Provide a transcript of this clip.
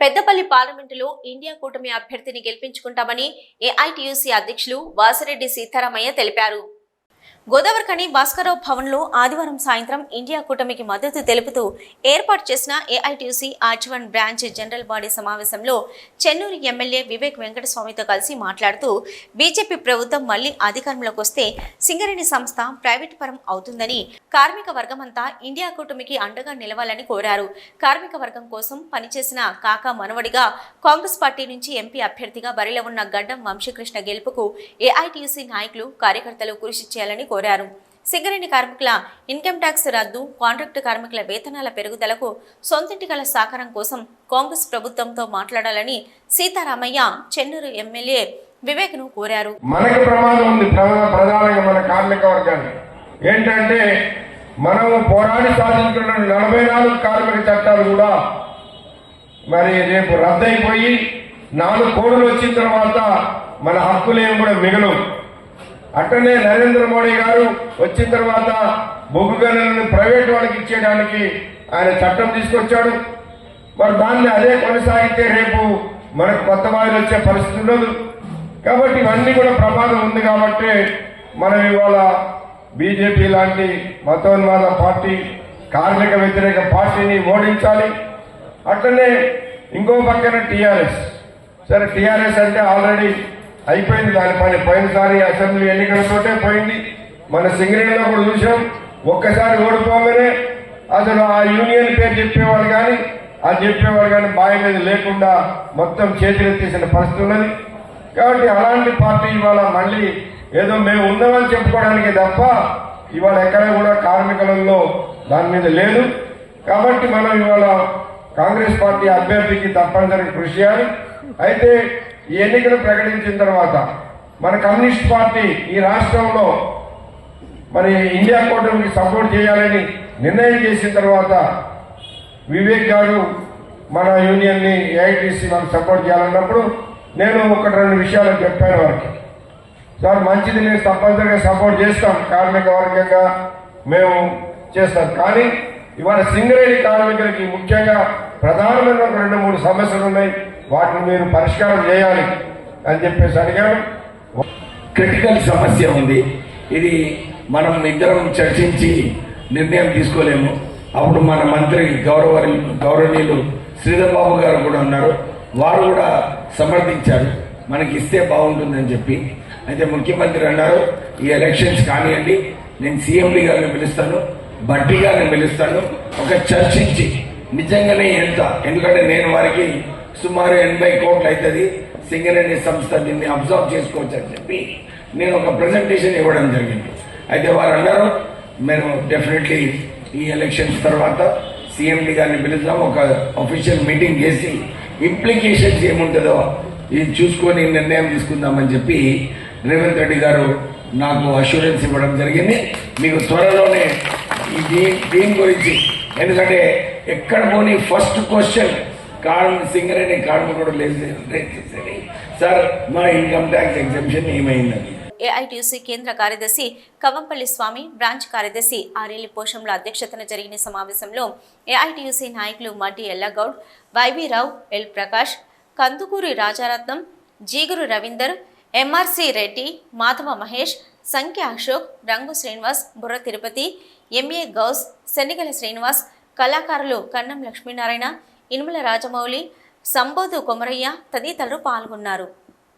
పెద్దపల్లి పార్లమెంటులో ఇండియా కూటమి అభ్యర్థిని గెలిపించుకుంటామని ఏఐటియుసి అధ్యక్షులు వాసిరెడ్డి సీతారామయ్య తెలిపారు. గోదావరికని భాస్కరరావు భవన్లో ఆదివారం సాయంత్రం ఇండియా కూటమికి మద్దతు తెలుపుతూ ఏర్పాటు చేసిన AITC RG one branch general body సమావేశంలో చెన్నూరు ఎమ్మెల్యే వివేక్ వెంకటస్వామితో కలిసి మాట్లాడుతూ బీజేపీ ప్రభుత్వం మళ్ళీ అధికారంలోకి వస్తే సింగరేణి సంస్థ ప్రైవేట్ పరం అవుతుందని కార్మిక వర్గమంతా ఇండియా కూటమికి అండగా నిలవాలని కోరారు. కార్మిక వర్గం కోసం పనిచేసిన కాకా మనవడిగా కాంగ్రెస్ పార్టీ నుంచి ఎంపీ అభ్యర్థిగా బరిలో ఉన్న గడ్డం వంశీకృష్ణ గెలుపుకు ఏఐటీసీ నాయకులు కార్యకర్తలు కృషి చేయాలని కోరారు. సింగరేణి కార్మికుల ఇన్కమ్ ట్యాక్స్ రద్దు కాంట్రాక్టు కార్మికుల వేతనాల పెరుగుదలకు సొంతింటి గల సహకారం కోసం కాంగ్రెస్ ప్రభుత్వంతో మాట్లాడాలని సీతారామయ్య చెన్నూరు ఎమ్మెల్యే వివేక్ను కోరారు. మనకి ప్రమాదం ఉంది. ప్రధానంగా మన కార్మిక వర్గానికి. ఏంటంటే మనం పోరాడి సాధించుకున్న నలభై నాలుగు కార్మిక చట్టాలు కూడా మరి రేపు రద్దయిపోయి నాలుగు కోడలు వచ్చిన తర్వాత మన హక్కులేం కూడా మిగలవు. అట్టనే నరేంద్ర మోడీ గారు వచ్చిన తర్వాత బొగ్గు గనులను ప్రైవేట్ వాళ్ళకి ఇచ్చేయడానికి ఆయన చట్టం తీసుకొచ్చాడు. మరి దాన్ని అదే కొనసాగితే రేపు మనకు కొత్త వాయులు వచ్చే పరిస్థితి ఉండదు. కాబట్టి ఇవన్నీ కూడా ప్రమాదం ఉంది కాబట్టి మనం ఇవాళ బీజేపీ లాంటి మతోన్మాద పార్టీ కార్మిక వ్యతిరేక పార్టీని ఓడించాలి. అట్లనే ఇంకో పక్కన టీఆర్ఎస్. సరే టీఆర్ఎస్ అంటే ఆల్రెడీ అయిపోయింది దాని పని పోయినసారి అసెంబ్లీ ఎన్నికలతోటే పోయింది. మన సింగరేణిలో కూడా చూసాం ఒక్కసారి ఓడిపోగానే అసలు ఆ యూనియన్ పేరు చెప్పేవాడు కానీ అది చెప్పేవాడు కానీ బావి మీద లేకుండా మొత్తం చేతులెత్తేసిన పరిస్థితి ఉన్నది. కాబట్టి అలాంటి పార్టీ ఇవాళ మళ్ళీ ఏదో మేము ఉన్నామని చెప్పుకోవడానికి తప్ప ఇవాళ ఎక్కడ కూడా కార్మికులలో దాని మీద లేదు. కాబట్టి మనం ఇవాళ కాంగ్రెస్ పార్టీ అభ్యర్థికి తప్పనిసరి కృషి చేయాలి. అయితే ఈ ఎన్నికలు ప్రకటించిన తర్వాత మన కమ్యూనిస్ట్ పార్టీ ఈ రాష్ట్రంలో మరి ఇండియా కూటమికి సపోర్ట్ చేయాలని నిర్ణయం చేసిన తర్వాత వివేక్ గారు మన యూనియన్ని ఏఐటీసీ మనకు సపోర్ట్ చేయాలన్నప్పుడు నేను ఒకటి రెండు విషయాలు చెప్పాను వారికి. సార్ మంచిది నేను తప్పనిసరిగా సపోర్ట్ చేస్తాం. కార్మిక వర్గంగా మేము చేస్తాం. కానీ ఇవాళ సింగరేణి కార్మికులకి ముఖ్యంగా ప్రధానమైన ఒక రెండు మూడు సమస్యలు ఉన్నాయి. వాటిని మీరు పరిష్కారం చేయాలి అని చెప్పేసి అడిగాను. క్రిటికల్ సమస్య ఉంది. ఇది మనం ఇద్దరం చర్చించి నిర్ణయం తీసుకోలేము. అప్పుడు మన మంత్రి గౌరవ గౌరవనీయులు శ్రీధర్ బాబు గారు కూడా ఉన్నారు. వారు కూడా సమర్థించారు. మనకి ఇస్తే బాగుంటుందని చెప్పి. అయితే ముఖ్యమంత్రి అన్నారు ఈ ఎలక్షన్స్ కానివ్వండి నేను సీఎండి గారిని పిలుస్తాను బట్టి గారిని పిలుస్తాను. ఒక చర్చించి నిజంగానే ఎంత? ఎందుకంటే నేను వారికి సుమారు ఎనభై కోట్లు అవుతుంది సింగరేణి సంస్థ దీన్ని అబ్జర్వ్ చేసుకోవచ్చు అని చెప్పి నేను ఒక ప్రజెంటేషన్ ఇవ్వడం జరిగింది. అయితే వారు అన్నారు మేము డెఫినెట్లీ ఈ ఎలక్షన్స్ తర్వాత సీఎండి గారిని పిలుద్దాం. ఒక అఫీషియల్ మీటింగ్ చేసి ఇంప్లికేషన్స్ ఏముంటుందో ఇది చూసుకొని నిర్ణయం తీసుకుందామని చెప్పి రేవంత్ రెడ్డి గారు నాకు అష్యూరెన్స్ ఇవ్వడం జరిగింది. మీకు త్వరలోనే ఈ దీ- దీని గురించి ఎందుకంటే ఎక్కడ పోని ఫస్ట్ క్వశ్చన్ కార్మ్ సింగరేణి కూడా లేదు. సార్. మా ఇన్కమ్ ట్యాక్స్ ఎగ్జిబిషన్ ఏమైందని ఏఐటియుసి కేంద్ర కార్యదర్శి కవంపల్లి స్వామి బ్రాంచ్ కార్యదర్శి ఆరేలి పోషంల అధ్యక్షతన జరిగిన సమావేశంలో ఏఐటీయూసీ నాయకులు మడ్డి ఎల్లగౌడ్ వైవీరావు ఎల్ ప్రకాష్ కందుకూరి రాజారత్నం జీగురు రవీందర్ ఎంఆర్సి రెడ్డి మాధవ మహేష్ సంఖ్య అశోక్ రంగు శ్రీనివాస్ బుర్ర తిరుపతి ఎంఏ గౌస్ శనిగల శ్రీనివాస్ కళాకారులు కన్నం లక్ష్మీనారాయణ ఇనుమల రాజమౌళి సంబోధు కొమరయ్య తదితరులు పాల్గొన్నారు.